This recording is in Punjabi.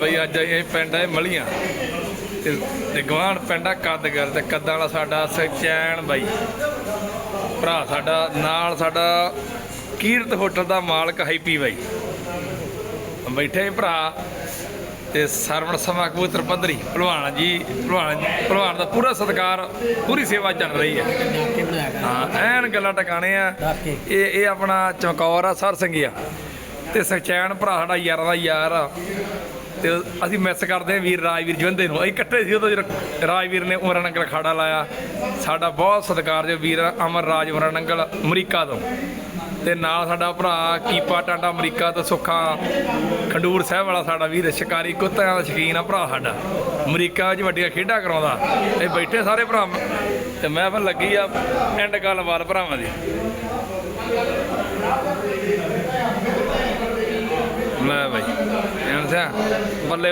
ਬਈ ਅੱਜ ਇਹ ਪਿੰਡ ਹੈ ਮਲੀਆਂ। ਤੇ ਗਵਾਂਢ ਪਿੰਡ ਆ ਕੱਦਗਰ ਤੇ ਕੱਦਾਂ ਵਾਲਾ ਸਾਡਾ ਸਚੈਨ ਬਾਈ। ਭਰਾ ਸਾਡਾ ਨਾਲ ਸਾਡਾ ਕੀਰਤ ਹੋਟਲ ਦਾ ਮਾਲਕ ਹੈਪੀ ਬਾਈ। ਬੈਠੇ ਭਰਾ ਤੇ ਸਰਵਣ ਸਮਾ ਕਬੂਤਰ ਪੱਧਰੀ ਭਲਵਾਨ ਜੀ ਭਲਵਾਨ ਭਲਵਾਨ ਦਾ ਪੂਰਾ ਸਤਿਕਾਰ ਪੂਰੀ ਸੇਵਾ ਚੱਲ ਰਹੀ ਹੈ। ਹਾਂ ਐਨ ਗੱਲਾਂ ਟਿਕਾਣੇ ਆ। ਇਹ ਇਹ ਆਪਣਾ ਚਮਕੌਰ ਆ ਸਰ ਸੰਗਿਆ ਤੇ ਸਚੈਨ ਭਰਾ ਸਾਡਾ ਯਾਰਾਂ ਦਾ ਯਾਰ ਆ। ਤੇ ਅਸੀਂ ਮਿਸ ਕਰਦੇ ਆ ਵੀਰ ਰਾਜਵੀਰ ਜਵੰਦੇ ਨੂੰ। ਅਸੀਂ ਇਕੱਠੇ ਸੀ ਉਦੋਂ ਜਦੋਂ ਰਾਜਵੀਰ ਨੇ ਉਮਰਾਂ ਨੰਗਲ ਖਾੜਾ ਲਾਇਆ। ਸਾਡਾ ਬਹੁਤ ਸਤਿਕਾਰਯੋਗ ਵੀਰ ਅਮਰ ਰਾਜ ਉਮਰਾਂ ਨੰਗਲ ਅਮਰੀਕਾ ਤੋਂ। ਤੇ ਨਾਲ ਸਾਡਾ ਭਰਾ ਕੀਪਾ ਟਾਂਡਾ ਅਮਰੀਕਾ ਤੋਂ ਸੁੱਖਾ ਖੰਡੂਰ ਸਾਹਿਬ ਵਾਲਾ ਸਾਡਾ ਵੀਰ, ਸ਼ਿਕਾਰੀ ਕੁੱਤਿਆਂ ਦਾ ਸ਼ਕੀਨ ਆ ਭਰਾ ਸਾਡਾ। ਅਮਰੀਕਾ ਵਿੱਚ ਵੱਡੀਆਂ ਖੇਡਾਂ ਕਰਾਉਂਦਾ। ਇਹ ਬੈਠੇ ਸਾਰੇ ਭਰਾ। ਤੇ ਮੈਂ ਫਿਰ ਲੱਗੀ ਆ ਐਂਡ ਗੱਲਬਾਤ ਭਰਾਵਾਂ ਦੀ। புரிஞ்சா பல்லே